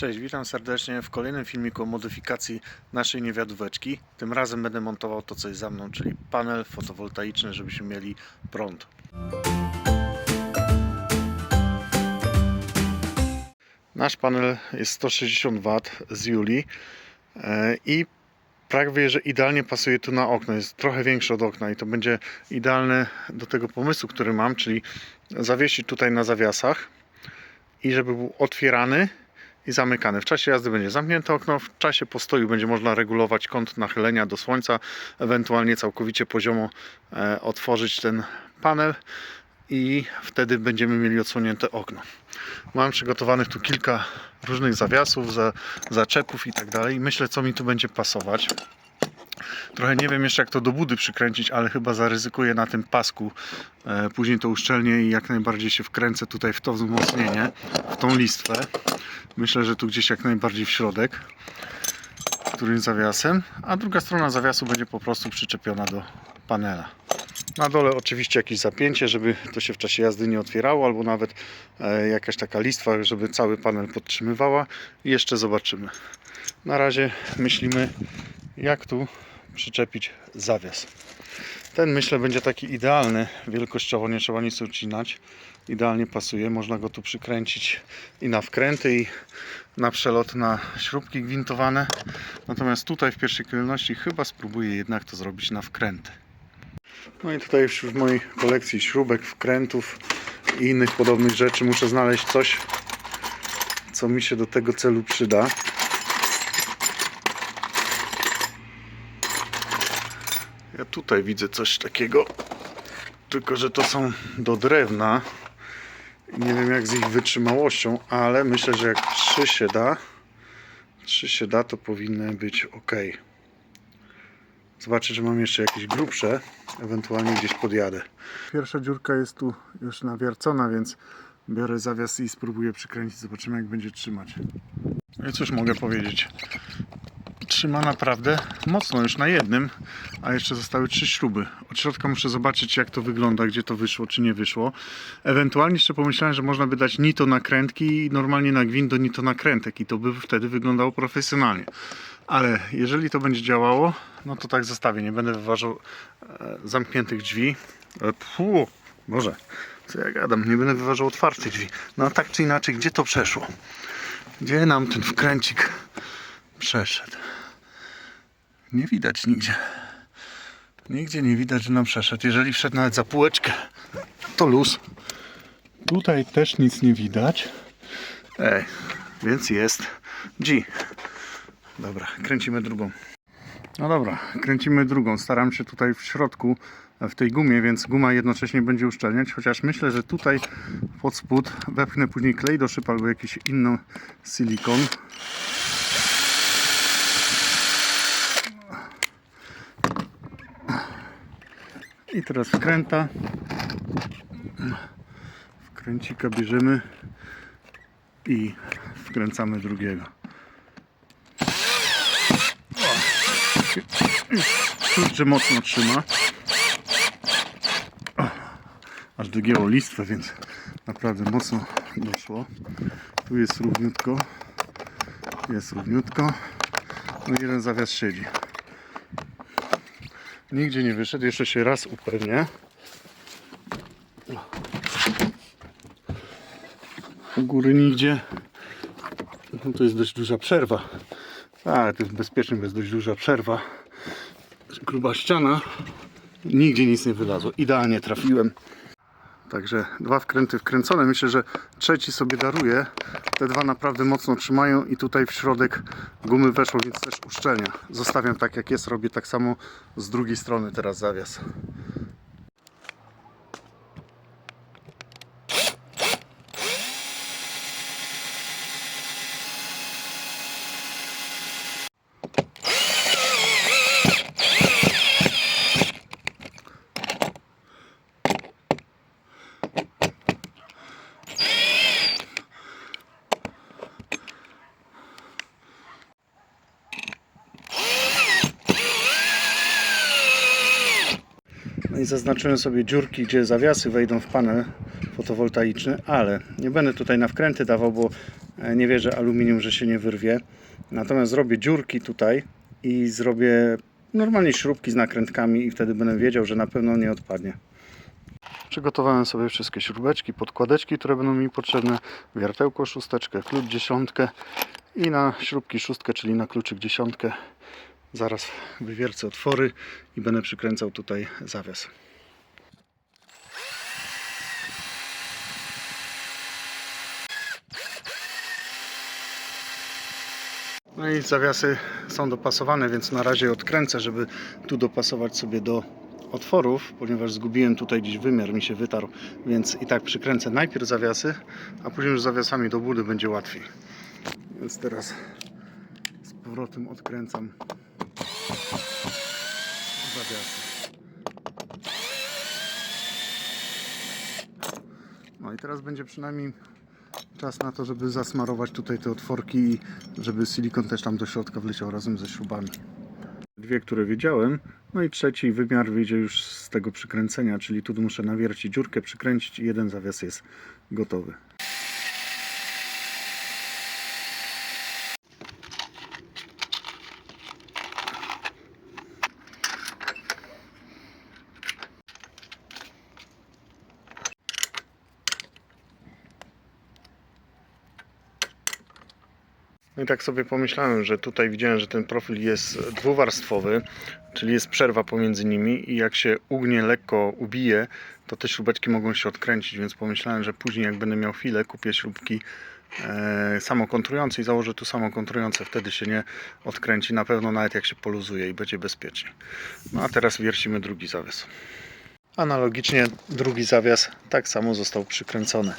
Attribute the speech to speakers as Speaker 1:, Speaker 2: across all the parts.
Speaker 1: Cześć, witam serdecznie w kolejnym filmiku o modyfikacji naszej niewiadóweczki. Tym razem będę montował to, co jest za mną, czyli panel fotowoltaiczny, żebyśmy mieli prąd. Nasz panel jest 160 W z Juli e, i prawie, że idealnie pasuje tu na okno. Jest trochę większy od okna i to będzie idealne do tego pomysłu, który mam, czyli zawiesić tutaj na zawiasach i żeby był otwierany i zamykany. W czasie jazdy będzie zamknięte okno, w czasie postoju będzie można regulować kąt nachylenia do słońca, ewentualnie całkowicie poziomo e, otworzyć ten panel i wtedy będziemy mieli odsłonięte okno. Mam przygotowanych tu kilka różnych zawiasów, za, zaczepów i tak dalej. Myślę, co mi tu będzie pasować. Trochę nie wiem jeszcze jak to do budy przykręcić, ale chyba zaryzykuję na tym pasku. E, później to uszczelnię i jak najbardziej się wkręcę tutaj w to wzmocnienie, w tą listwę. Myślę, że tu gdzieś jak najbardziej w środek, którymś zawiasem, a druga strona zawiasu będzie po prostu przyczepiona do panela. Na dole oczywiście jakieś zapięcie, żeby to się w czasie jazdy nie otwierało, albo nawet e, jakaś taka listwa, żeby cały panel podtrzymywała. Jeszcze zobaczymy. Na razie myślimy, jak tu przyczepić zawias. Ten myślę będzie taki idealny wielkościowo, nie trzeba nic ucinać. Idealnie pasuje, można go tu przykręcić i na wkręty i na przelot na śrubki gwintowane. Natomiast tutaj w pierwszej kolejności chyba spróbuję jednak to zrobić na wkręty. No i tutaj wśród mojej kolekcji śrubek, wkrętów i innych podobnych rzeczy muszę znaleźć coś, co mi się do tego celu przyda. Ja tutaj widzę coś takiego, tylko że to są do drewna. Nie wiem jak z ich wytrzymałością, ale myślę, że jak 3 się da, 3 się da, to powinny być ok. Zobaczę, czy mam jeszcze jakieś grubsze, ewentualnie gdzieś podjadę. Pierwsza dziurka jest tu już nawiercona, więc biorę zawias i spróbuję przykręcić. Zobaczymy, jak będzie trzymać. No i cóż mogę powiedzieć? Trzyma naprawdę mocno już na jednym, a jeszcze zostały trzy śruby. Od środka muszę zobaczyć, jak to wygląda, gdzie to wyszło, czy nie wyszło. Ewentualnie jeszcze pomyślałem, że można by dać nito nakrętki i normalnie na gwint do nito nakrętek i to by wtedy wyglądało profesjonalnie. Ale jeżeli to będzie działało, no to tak zostawię. Nie będę wyważał e, zamkniętych drzwi. E, Pfu, Boże, co ja gadam? Nie będę wyważał otwartych drzwi. No a tak czy inaczej, gdzie to przeszło? Gdzie nam ten wkręcik przeszedł? Nie widać nigdzie. Nigdzie nie widać, że nam przeszedł. Jeżeli wszedł nawet za półeczkę, to luz. Tutaj też nic nie widać. Ej, więc jest G. Dobra, kręcimy drugą. No dobra, kręcimy drugą. Staram się tutaj w środku, w tej gumie, więc guma jednocześnie będzie uszczelniać. Chociaż myślę, że tutaj pod spód wepchnę później klej do szyb albo jakiś inny silikon. I teraz wkręta. Wkręcika bierzemy i wkręcamy drugiego. Kurczę mocno trzyma. Aż dogięło listwę, więc naprawdę mocno doszło. Tu jest równiutko. Jest równiutko. No i jeden zawias siedzi. Nigdzie nie wyszedł. Jeszcze się raz upewnię. U góry nigdzie. No to jest dość duża przerwa. Tak, to jest bezpiecznie, bo jest dość duża przerwa. Gruba ściana. Nigdzie nic nie wylazło. Idealnie trafiłem. Także dwa wkręty wkręcone. Myślę, że trzeci sobie daruje. Te dwa naprawdę mocno trzymają i tutaj w środek gumy weszło, więc też uszczelnia. Zostawiam tak jak jest. Robię tak samo z drugiej strony teraz zawias. I zaznaczyłem sobie dziurki, gdzie zawiasy wejdą w panel fotowoltaiczny, ale nie będę tutaj na wkręty dawał, bo E, Nie wierzę aluminium, że się nie wyrwie. Natomiast zrobię dziurki tutaj i zrobię normalnie śrubki z nakrętkami i wtedy będę wiedział, że na pewno nie odpadnie. Przygotowałem sobie wszystkie śrubeczki, podkładeczki, które będą mi potrzebne. Wiertełko szósteczkę, klucz dziesiątkę i na śrubki szóstkę, czyli na kluczyk dziesiątkę. Zaraz wywiercę otwory i będę przykręcał tutaj zawias. No i zawiasy są dopasowane, więc na razie odkręcę, żeby tu dopasować sobie do otworów, ponieważ zgubiłem tutaj gdzieś wymiar, mi się wytarł, więc i tak przykręcę najpierw zawiasy, a później już zawiasami do budy będzie łatwiej. Więc teraz z powrotem odkręcam No i teraz będzie przynajmniej czas na to, żeby zasmarować tutaj te otworki i żeby silikon też tam do środka wleciał razem ze śrubami. Dwie, które wiedziałem, no i trzeci wymiar wyjdzie już z tego przykręcenia, czyli tu muszę nawiercić dziurkę, przykręcić i jeden zawias jest gotowy. Tak sobie pomyślałem, że tutaj widziałem, że ten profil jest dwuwarstwowy, czyli jest przerwa pomiędzy nimi i jak się ugnie lekko ubije, to te śrubeczki mogą się odkręcić, więc pomyślałem, że później jak będę miał chwilę, kupię śrubki e, samokontrujące i założę tu samokontrujące, wtedy się nie odkręci, na pewno nawet jak się poluzuje i będzie bezpiecznie. No a teraz wiercimy drugi zawias. Analogicznie drugi zawias tak samo został przykręcony.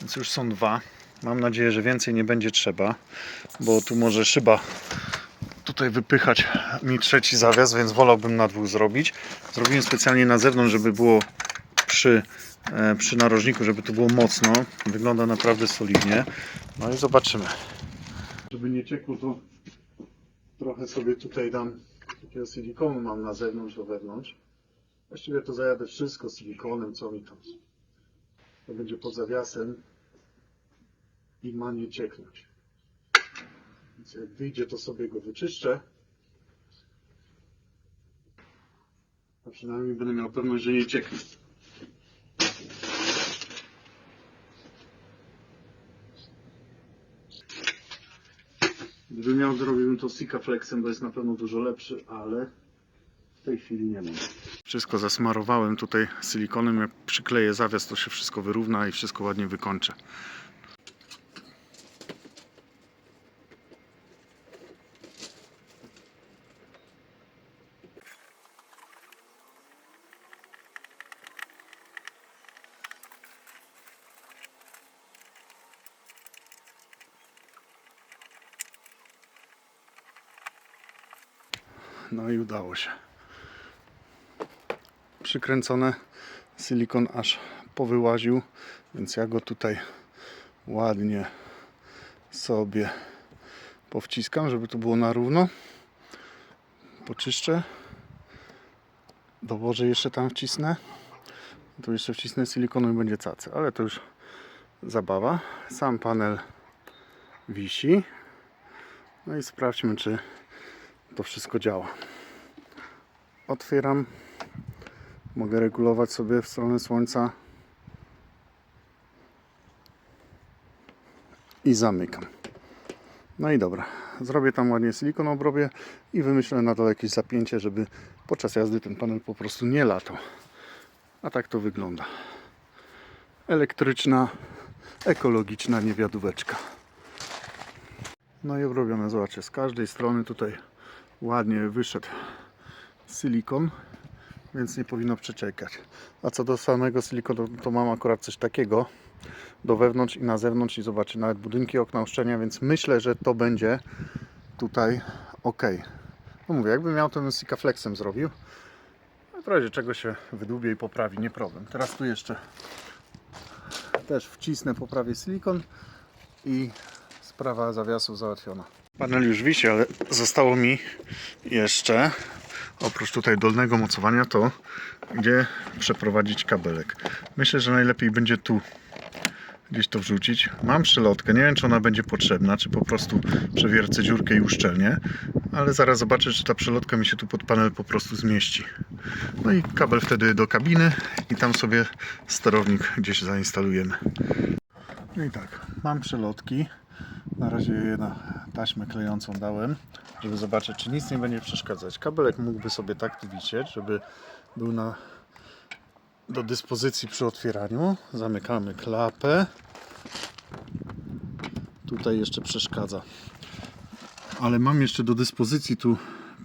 Speaker 1: Więc już są dwa. Mam nadzieję, że więcej nie będzie trzeba, bo tu może szyba tutaj wypychać mi trzeci zawias, więc wolałbym na dwóch zrobić. Zrobiłem specjalnie na zewnątrz, żeby było przy, e, przy narożniku, żeby to było mocno. Wygląda naprawdę solidnie. No i zobaczymy. Żeby nie ciekło, to trochę sobie tutaj dam takiego silikonu mam na zewnątrz, do wewnątrz. Właściwie to zajadę wszystko silikonem, co mi tam. To będzie pod zawiasem i ma nie cieknąć. Więc jak wyjdzie, to sobie go wyczyszczę. A przynajmniej będę miał pewność, że nie cieknie. Gdybym miał, zrobiłbym to Sikaflexem, bo jest na pewno dużo lepszy, ale w tej chwili nie mam. Wszystko zasmarowałem tutaj silikonem. Jak przykleję zawias, to się wszystko wyrówna i wszystko ładnie wykończę. No i udało się. Przykręcone. Silikon aż powyłaził, więc ja go tutaj ładnie sobie powciskam, żeby to było na równo. Poczyszczę. Dołożę jeszcze tam wcisnę. Tu jeszcze wcisnę silikonu i będzie cacy, ale to już zabawa. Sam panel wisi. No i sprawdźmy, czy to wszystko działa. Otwieram. Mogę regulować sobie w stronę słońca. I zamykam. No i dobra. Zrobię tam ładnie silikon obrobię i wymyślę na dole jakieś zapięcie, żeby podczas jazdy ten panel po prostu nie latał. A tak to wygląda. Elektryczna, ekologiczna niewiadóweczka. No i obrobione, zobaczcie, z każdej strony tutaj ładnie wyszedł silikon, więc nie powinno przeczekać. A co do samego silikonu, to mam akurat coś takiego do wewnątrz i na zewnątrz i zobaczcie, nawet budynki, okna, uszczelnia, więc myślę, że to będzie tutaj ok. No mówię, jakbym miał to bym Sikaflexem zrobił. W razie czego się wydłubię i poprawi, nie problem. Teraz tu jeszcze też wcisnę, poprawię silikon i sprawa zawiasów załatwiona. Panel już wisi, ale zostało mi jeszcze, oprócz tutaj dolnego mocowania, to gdzie przeprowadzić kabelek. Myślę, że najlepiej będzie tu, gdzieś to wrzucić. Mam przelotkę, nie wiem czy ona będzie potrzebna, czy po prostu przewiercę dziurkę i uszczelnię, ale zaraz zobaczę, czy ta przelotka mi się tu pod panel po prostu zmieści. No i kabel wtedy do kabiny i tam sobie sterownik gdzieś zainstalujemy. No i tak, mam przelotki. Na razie je na taśmę klejącą dałem, żeby zobaczyć, czy nic nie będzie przeszkadzać. Kabelek mógłby sobie tak tu wisieć, żeby był na, do dyspozycji przy otwieraniu. Zamykamy klapę. Tutaj jeszcze przeszkadza. Ale mam jeszcze do dyspozycji tu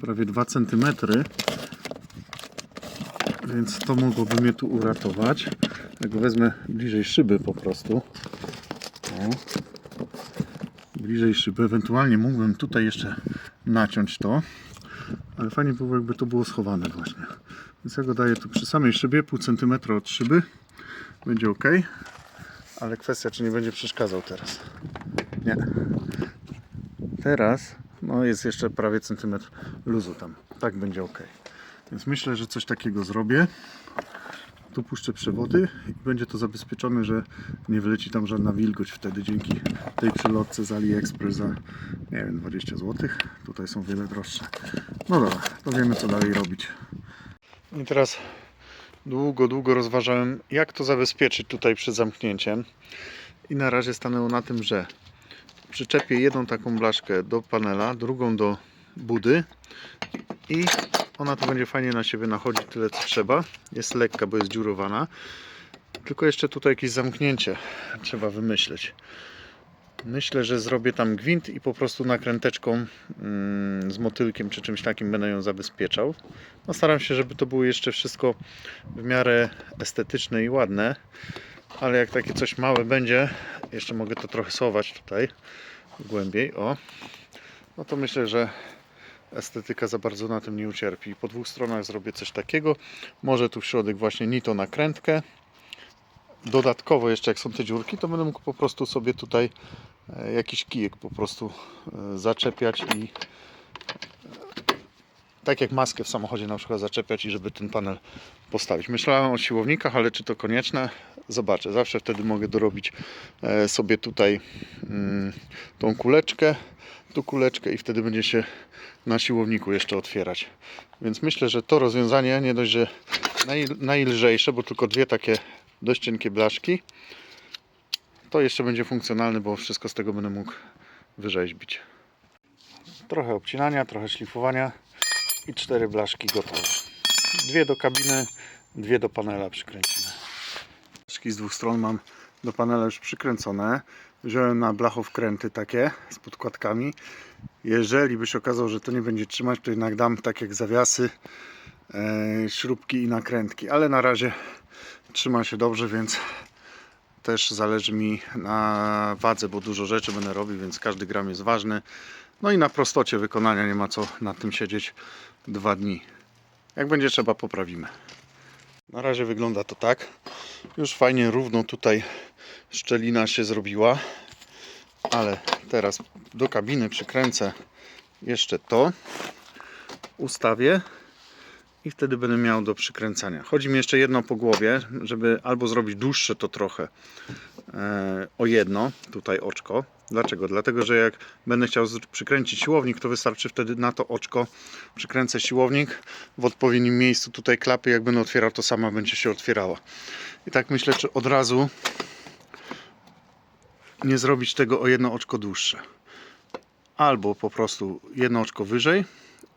Speaker 1: prawie 2 cm. Więc to mogłoby mnie tu uratować. Jak wezmę bliżej szyby po prostu. O. Bliżej szyby. Ewentualnie mógłbym tutaj jeszcze naciąć to. Ale fajnie było jakby to było schowane właśnie. Więc ja go daję tu przy samej szybie, pół centymetra od szyby. Będzie ok. Ale kwestia, czy nie będzie przeszkadzał teraz. Nie. Teraz no jest jeszcze prawie centymetr luzu tam. Tak będzie ok. Więc myślę, że coś takiego zrobię. Tu puszczę przewody i będzie to zabezpieczone, że nie wyleci tam żadna wilgoć wtedy dzięki tej przelotce z AliExpress za nie wiem 20 zł. Tutaj są wiele droższe. No dobra, to wiemy co dalej robić. I teraz długo, długo rozważałem jak to zabezpieczyć tutaj przed zamknięciem. I na razie stanęło na tym, że przyczepię jedną taką blaszkę do panela, drugą do budy i ona tu będzie fajnie na siebie nachodzić tyle co trzeba. Jest lekka, bo jest dziurowana. Tylko jeszcze tutaj jakieś zamknięcie trzeba wymyśleć. Myślę, że zrobię tam gwint i po prostu nakręteczką mm, z motylkiem czy czymś takim będę ją zabezpieczał. No staram się, żeby to było jeszcze wszystko w miarę estetyczne i ładne. Ale jak takie coś małe będzie, jeszcze mogę to trochę sować tutaj głębiej, o. No to myślę, że estetyka za bardzo na tym nie ucierpi. Po dwóch stronach zrobię coś takiego. Może tu w środek właśnie nito nakrętkę. Dodatkowo jeszcze jak są te dziurki, to będę mógł po prostu sobie tutaj e, jakiś kijek po prostu e, zaczepiać i tak jak maskę w samochodzie na przykład zaczepiać i żeby ten panel postawić. Myślałem o siłownikach, ale czy to konieczne? Zobaczę. Zawsze wtedy mogę dorobić e, sobie tutaj mm, tą kuleczkę, tu kuleczkę i wtedy będzie się na siłowniku jeszcze otwierać. Więc myślę, że to rozwiązanie nie dość, że naj, najlżejsze, bo tylko dwie takie dość cienkie blaszki, to jeszcze będzie funkcjonalne, bo wszystko z tego będę mógł wyrzeźbić. Trochę obcinania, trochę szlifowania i cztery blaszki gotowe. Dwie do kabiny, dwie do panela przykręcimy. Blaszki z dwóch stron mam do panela już przykręcone. Wziąłem na blachowkręty takie z podkładkami. Jeżeli by się okazało, że to nie będzie trzymać, to jednak dam tak jak zawiasy, e, śrubki i nakrętki. Ale na razie trzyma się dobrze, więc też zależy mi na wadze, bo dużo rzeczy będę robił, więc każdy gram jest ważny. No i na prostocie wykonania nie ma co na tym siedzieć dwa dni. Jak będzie trzeba, poprawimy. Na razie wygląda to tak. Już fajnie równo tutaj szczelina się zrobiła. Ale teraz do kabiny przykręcę jeszcze to. Ustawię i wtedy będę miał do przykręcania. Chodzi mi jeszcze jedno po głowie, żeby albo zrobić dłuższe to trochę e, o jedno, tutaj oczko. Dlaczego? Dlatego, że jak będę chciał przykręcić siłownik, to wystarczy wtedy na to oczko przykręcę siłownik w odpowiednim miejscu tutaj klapy, jak będę otwierał, to sama będzie się otwierała. I tak myślę, czy od razu nie zrobić tego o jedno oczko dłuższe. Albo po prostu jedno oczko wyżej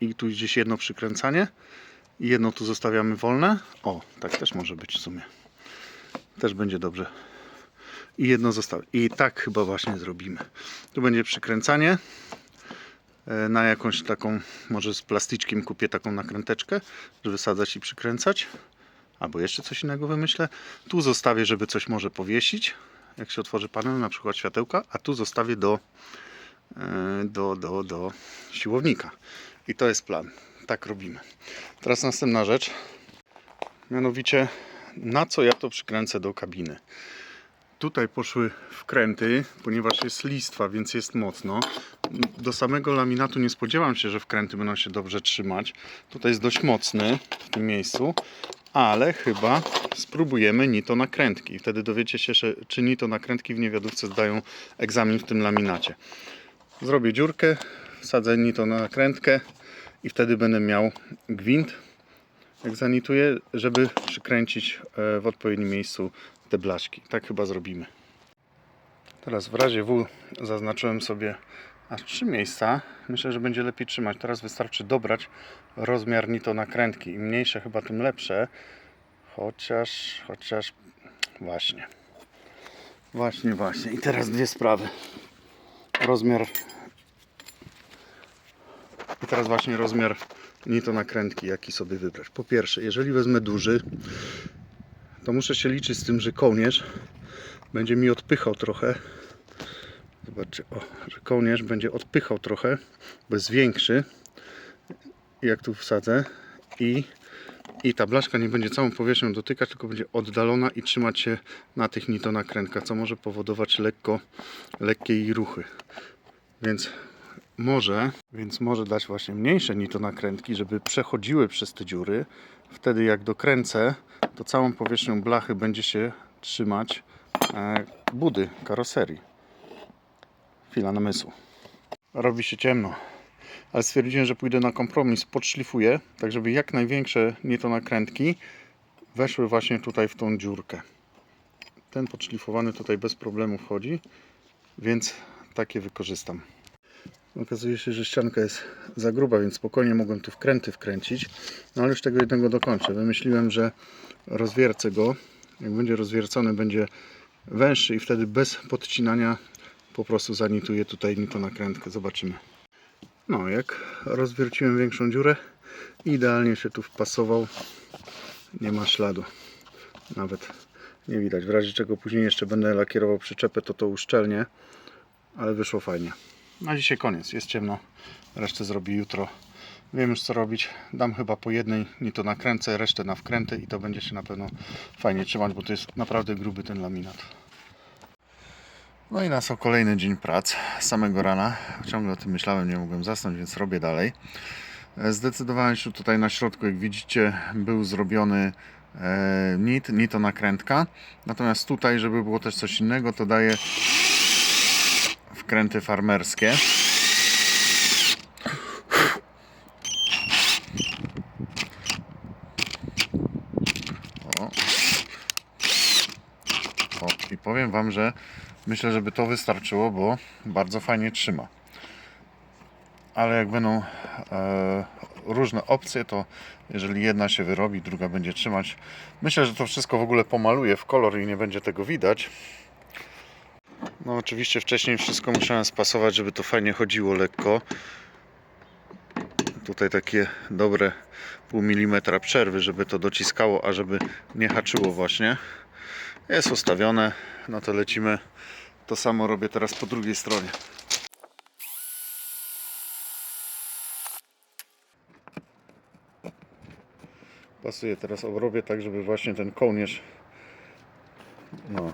Speaker 1: i tu gdzieś jedno przykręcanie i jedno tu zostawiamy wolne. O, tak też może być w sumie. Też będzie dobrze. I jedno zostawię. I tak chyba właśnie zrobimy. Tu będzie przykręcanie e, na jakąś taką, może z plasticzkiem kupię taką nakręteczkę, żeby wysadzać i przykręcać. Albo jeszcze coś innego wymyślę. Tu zostawię, żeby coś może powiesić, jak się otworzy panel, na przykład światełka, a tu zostawię do, e, do, do, do siłownika. I to jest plan. Tak robimy. Teraz następna rzecz. Mianowicie, na co ja to przykręcę do kabiny. Tutaj poszły wkręty, ponieważ jest listwa, więc jest mocno. Do samego laminatu nie spodziewam się, że wkręty będą się dobrze trzymać. Tutaj jest dość mocny w tym miejscu, ale chyba spróbujemy nito nakrętki. Wtedy dowiecie się, czy nito nakrętki w niewiadówce zdają egzamin w tym laminacie. Zrobię dziurkę, wsadzę nito nakrętkę i wtedy będę miał gwint, jak zanituję, żeby przykręcić e, w odpowiednim miejscu te blaszki. Tak chyba zrobimy. Teraz w razie W zaznaczyłem sobie aż trzy miejsca. Myślę, że będzie lepiej trzymać. Teraz wystarczy dobrać rozmiar nito nakrętki. Im mniejsze chyba tym lepsze. Chociaż, chociaż właśnie. Właśnie, właśnie. I teraz dwie sprawy. Rozmiar i teraz właśnie rozmiar nito nakrętki, jaki sobie wybrać. Po pierwsze, jeżeli wezmę duży, to muszę się liczyć z tym, że kołnierz będzie mi odpychał trochę. Zobaczcie, o, że kołnierz będzie odpychał trochę, bo jest większy. Jak tu wsadzę i, i ta blaszka nie będzie całą powierzchnią dotykać, tylko będzie oddalona i trzymać się na tych nito co może powodować lekko, lekkie jej ruchy. Więc może, więc może dać właśnie mniejsze nito nakrętki, żeby przechodziły przez te dziury. Wtedy jak dokręcę, to całą powierzchnią blachy będzie się trzymać e, budy karoserii. Chwila namysłu. Robi się ciemno, ale stwierdziłem, że pójdę na kompromis, podszlifuję, tak żeby jak największe nito nakrętki weszły właśnie tutaj w tą dziurkę. Ten podszlifowany tutaj bez problemu wchodzi, więc takie wykorzystam. Okazuje się, że ścianka jest za gruba, więc spokojnie mogłem tu wkręty wkręcić. No ale już tego jednego dokończę. Wymyśliłem, że rozwiercę go. Jak będzie rozwiercony, będzie węższy i wtedy bez podcinania po prostu zanituję tutaj nito nakrętkę. Zobaczymy. No, jak rozwierciłem większą dziurę, idealnie się tu wpasował. Nie ma śladu. Nawet nie widać. W razie czego później jeszcze będę lakierował przyczepę, to to uszczelnie. Ale wyszło fajnie. Na dzisiaj koniec. Jest ciemno. Resztę zrobi jutro. Wiem już co robić. Dam chyba po jednej, nie to nakręcę, resztę na wkręty i to będzie się na pewno fajnie trzymać, bo to jest naprawdę gruby ten laminat. No i nastał kolejny dzień prac. Samego rana. Ciągle o tym myślałem, nie mogłem zasnąć, więc robię dalej. Zdecydowałem się tutaj na środku, jak widzicie, był zrobiony e, nit, nito nakrętka. Natomiast tutaj, żeby było też coś innego, to daję wkręty farmerskie. O. O, I powiem Wam, że myślę, żeby to wystarczyło, bo bardzo fajnie trzyma. Ale jak będą e, różne opcje, to jeżeli jedna się wyrobi, druga będzie trzymać. Myślę, że to wszystko w ogóle pomaluje w kolor i nie będzie tego widać. No oczywiście wcześniej wszystko musiałem spasować, żeby to fajnie chodziło lekko. Tutaj takie dobre pół milimetra przerwy, żeby to dociskało, a żeby nie haczyło właśnie. Jest ustawione, no to lecimy. To samo robię teraz po drugiej stronie. Pasuje teraz obrobię tak, żeby właśnie ten kołnierz no,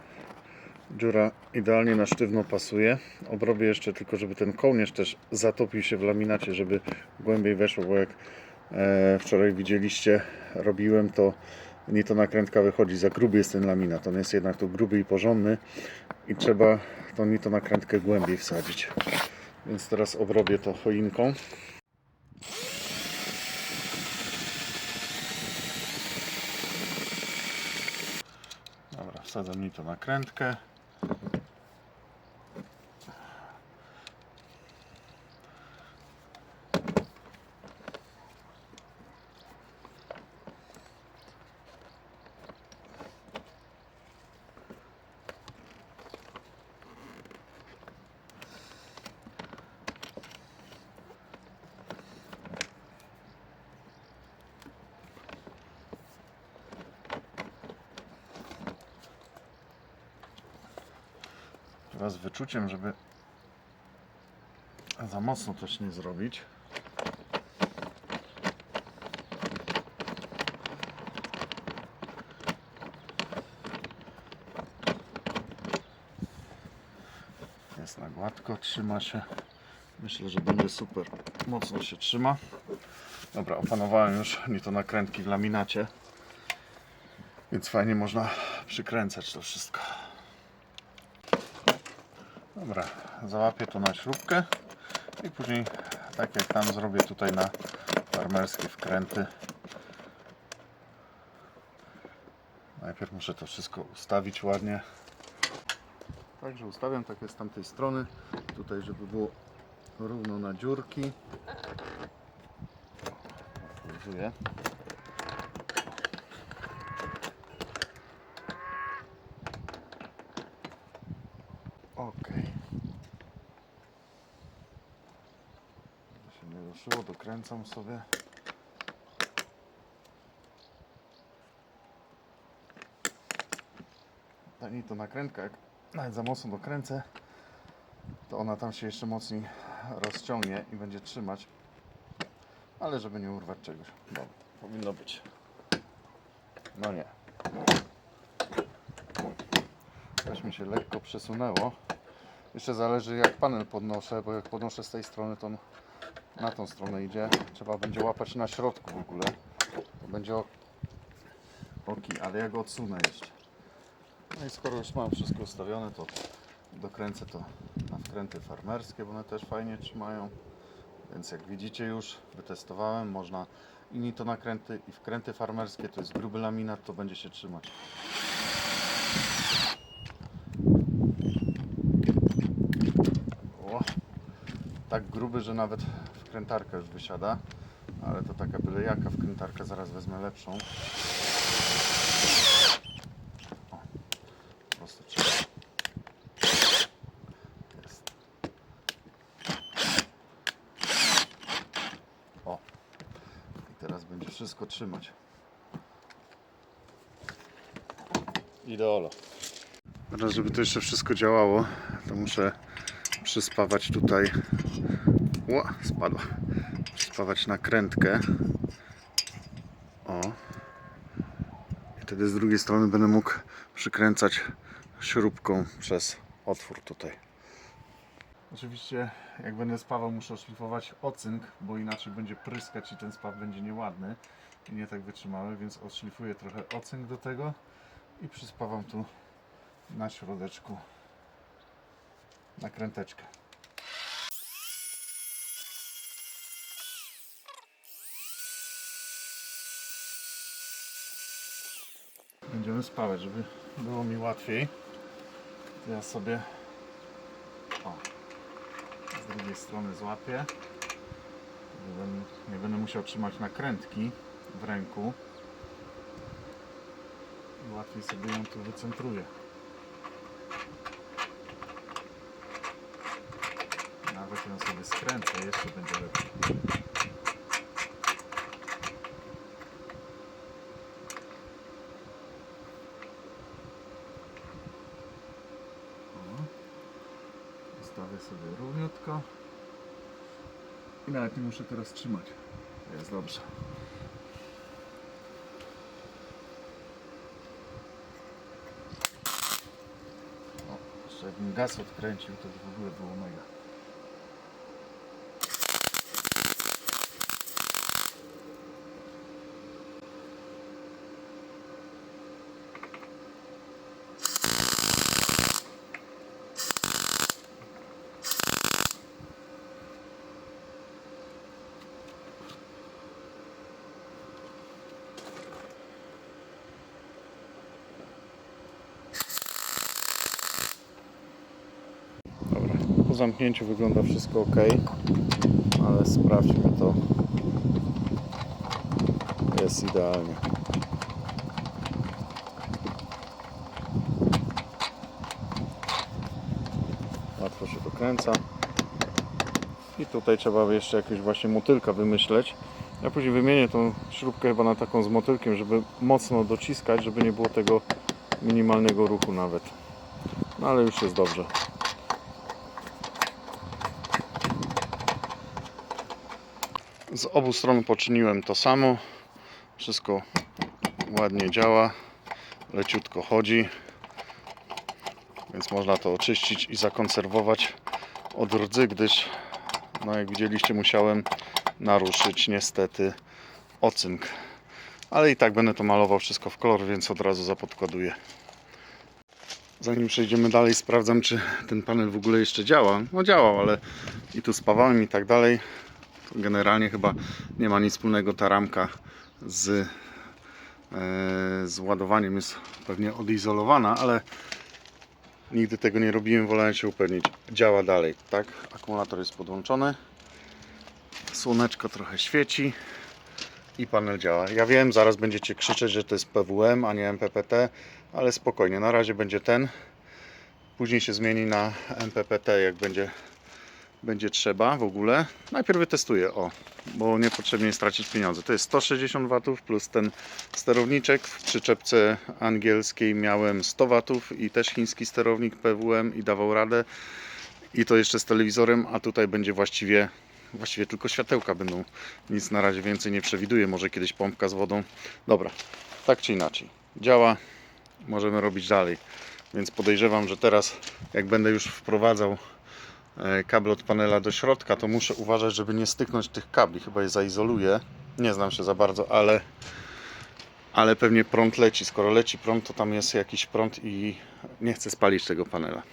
Speaker 1: dziura idealnie na sztywno pasuje. Obrobię jeszcze tylko, żeby ten kołnierz też zatopił się w laminacie, żeby głębiej weszło, bo jak e, wczoraj widzieliście, robiłem to nie to nakrętka wychodzi, za gruby jest ten laminat. On jest jednak tu gruby i porządny i trzeba tą nie to nakrętkę głębiej wsadzić. Więc teraz obrobię to choinką. Dobra, wsadzam mi to nakrętkę. Teraz z wyczuciem, żeby za mocno też nie zrobić. Jest na gładko, trzyma się. Myślę, że będzie super. Mocno się trzyma. Dobra, opanowałem już nie to nakrętki w laminacie. Więc fajnie można przykręcać to wszystko. Dobra, załapię to na śrubkę i później tak jak tam zrobię tutaj na farmerskie wkręty. Najpierw muszę to wszystko ustawić ładnie. Także ustawiam tak z tamtej strony. Tutaj, żeby było równo na dziurki. Luzuję. Ok. To się nie ruszyło, dokręcam sobie. Ani to nakrętka, jak nawet za mocno dokręcę, to ona tam się jeszcze mocniej rozciągnie i będzie trzymać. Ale żeby nie urwać czegoś. Dobra, powinno być. No nie. Coś mi się lekko przesunęło. Jeszcze zależy jak panel podnoszę, bo jak podnoszę z tej strony, to on na tą stronę idzie. Trzeba będzie łapać na środku w ogóle. To będzie ok, oki, ale ja go odsunę jeszcze. No i skoro już mam wszystko ustawione, to dokręcę to na wkręty farmerskie, bo one też fajnie trzymają. Więc jak widzicie już, wytestowałem, można i ni to nakręty i wkręty farmerskie, to jest gruby laminat, to będzie się trzymać. O, tak gruby, że nawet wkrętarka już wysiada, ale to taka byle jaka wkrętarka, zaraz wezmę lepszą. O, po prostu. Jest. O, i teraz będzie wszystko trzymać. Ideolo. Teraz, żeby to jeszcze wszystko działało, to muszę przyspawać tutaj. Ło, spadła. Przyspawać nakrętkę. O. I wtedy z drugiej strony będę mógł przykręcać śrubką przez otwór tutaj. Oczywiście, jak będę spawał, muszę oszlifować ocynk, bo inaczej będzie pryskać i ten spaw będzie nieładny i nie tak wytrzymały, więc odszlifuję trochę ocynk do tego i przyspawam tu na środeczku nakręteczkę. Będziemy spawać, żeby było mi łatwiej. To ja sobie o, z drugiej strony złapię. Nie będę, będę musiał trzymać nakrętki w ręku. Łatwiej sobie ją tu wycentruję. Nawet ją sobie skręcę, jeszcze będzie lepiej. O. Ustawię sobie równiutko. I nawet nie muszę teraz trzymać. Jest dobrze. O, jeszcze jakbym gaz odkręcił, to by w ogóle było mega. Dobra, po zamknięciu wygląda wszystko ok, ale sprawdźmy to. Jest idealnie. Łatwo się dokręca. I tutaj trzeba jeszcze jakiegoś właśnie motylka wymyśleć. Ja później wymienię tą śrubkę chyba na taką z motylkiem, żeby mocno dociskać, żeby nie było tego minimalnego ruchu nawet. No ale już jest dobrze. Z obu stron poczyniłem to samo. Wszystko ładnie działa, leciutko chodzi. Więc można to oczyścić i zakonserwować od rdzy, gdyż no jak widzieliście musiałem naruszyć niestety ocynk. Ale i tak będę to malował wszystko w kolor, więc od razu zapodkładuję. Zanim przejdziemy dalej, sprawdzam, czy ten panel w ogóle jeszcze działa. No działał, ale i tu spawałem i tak dalej. Generalnie chyba nie ma nic wspólnego ta ramka z, e, z ładowaniem. Jest pewnie odizolowana, ale nigdy tego nie robiłem. Wolałem się upewnić. Działa dalej, tak? Akumulator jest podłączony. Słoneczko trochę świeci i panel działa. Ja wiem, zaraz będziecie krzyczeć, że to jest PWM, a nie MPPT, ale spokojnie, na razie będzie ten. Później się zmieni na MPPT, jak będzie, będzie trzeba w ogóle. Najpierw wytestuję, o, bo niepotrzebnie stracić pieniądze. To jest 160 W plus ten sterowniczek. W przyczepce angielskiej miałem 100 W i też chiński sterownik PWM i dawał radę. I to jeszcze z telewizorem, a tutaj będzie właściwie Właściwie tylko światełka będą. Nic na razie więcej nie przewiduję. Może kiedyś pompka z wodą. Dobra, tak czy inaczej. Działa. Możemy robić dalej. Więc podejrzewam, że teraz jak będę już wprowadzał e, kabel od panela do środka, to muszę uważać, żeby nie styknąć tych kabli. Chyba je zaizoluję. Nie znam się za bardzo, ale ale pewnie prąd leci. Skoro leci prąd, to tam jest jakiś prąd i nie chcę spalić tego panela.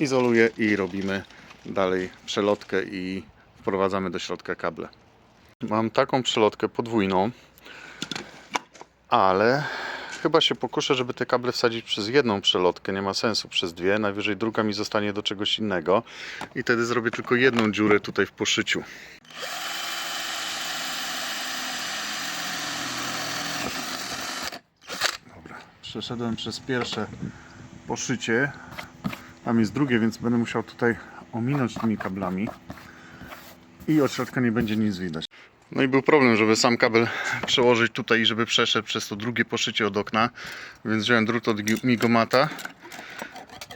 Speaker 1: Izoluję i robimy dalej przelotkę i wprowadzamy do środka kable. Mam taką przelotkę podwójną, ale chyba się pokuszę, żeby te kable wsadzić przez jedną przelotkę. Nie ma sensu przez dwie. Najwyżej druga mi zostanie do czegoś innego i wtedy zrobię tylko jedną dziurę tutaj w poszyciu. Dobra, przeszedłem przez pierwsze poszycie. Tam jest drugie, więc będę musiał tutaj ominąć tymi kablami i od środka nie będzie nic widać. No i był problem, żeby sam kabel przełożyć tutaj i żeby przeszedł przez to drugie poszycie od okna, więc wziąłem drut od migomata.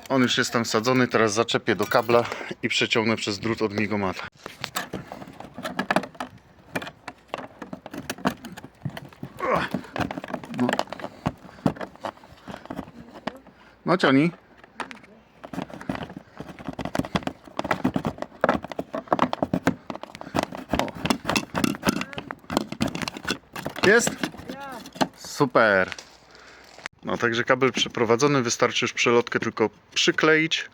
Speaker 1: On już jest tam wsadzony, teraz zaczepię do kabla i przeciągnę przez drut od migomata. No, no cioni. Jest? Super. No także kabel przeprowadzony, wystarczy już przelotkę tylko przykleić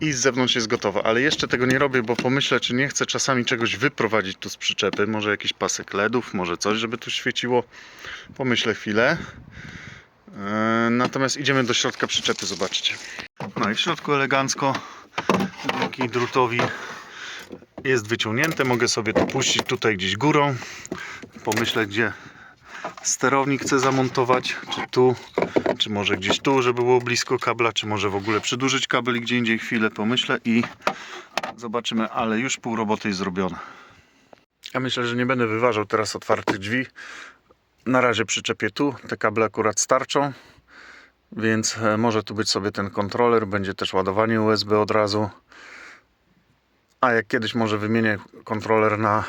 Speaker 1: i z zewnątrz jest gotowa. Ale jeszcze tego nie robię, bo pomyślę, czy nie chcę czasami czegoś wyprowadzić tu z przyczepy. Może jakiś pasek LEDów, może coś, żeby tu świeciło. Pomyślę chwilę. Eee, Natomiast idziemy do środka przyczepy, zobaczcie. No i w środku elegancko dzięki drutowi jest wyciągnięte. Mogę sobie to puścić tutaj gdzieś górą. Pomyślę, gdzie sterownik chcę zamontować. Czy tu, czy może gdzieś tu, żeby było blisko kabla, czy może w ogóle przedłużyć kabel i gdzie indziej chwilę pomyślę i zobaczymy, ale już pół roboty jest zrobione. Ja myślę, że nie będę wyważał teraz otwartych drzwi. Na razie przyczepię tu, te kable akurat starczą, więc e, może tu być sobie ten kontroler, będzie też ładowanie USB od razu. A jak kiedyś może wymienię kontroler na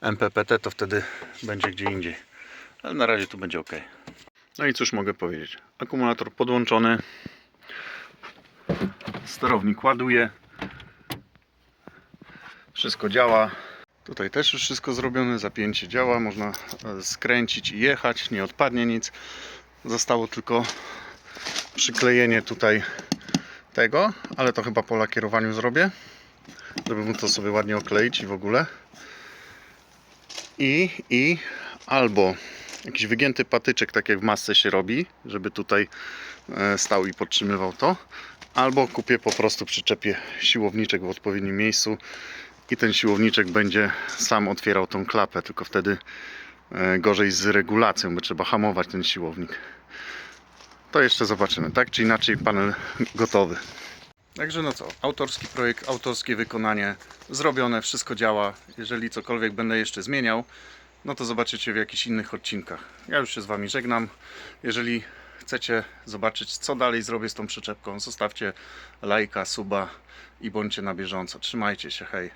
Speaker 1: MPPT, to wtedy będzie gdzie indziej. Ale na razie tu będzie ok. No i cóż mogę powiedzieć. Akumulator podłączony. Sterownik ładuje. Wszystko działa. Tutaj też już wszystko zrobione. Zapięcie działa. Można e, skręcić i jechać. Nie odpadnie nic. Zostało tylko przyklejenie tutaj tego, ale to chyba po lakierowaniu zrobię żeby mu to sobie ładnie okleić i w ogóle. I, i albo jakiś wygięty patyczek, tak jak w masce się robi, żeby tutaj e, stał i podtrzymywał to, albo kupię po prostu przyczepię siłowniczek w odpowiednim miejscu i ten siłowniczek będzie sam otwierał tą klapę, tylko wtedy e, gorzej z regulacją, bo trzeba hamować ten siłownik. To jeszcze zobaczymy. Tak czy inaczej panel gotowy. Także no co, autorski projekt, autorskie wykonanie, zrobione, wszystko działa. Jeżeli cokolwiek będę jeszcze zmieniał, no to zobaczycie w jakichś innych odcinkach. Ja już się z Wami żegnam. Jeżeli chcecie zobaczyć, co dalej zrobię z tą przyczepką, zostawcie lajka, suba i bądźcie na bieżąco. Trzymajcie się, hej.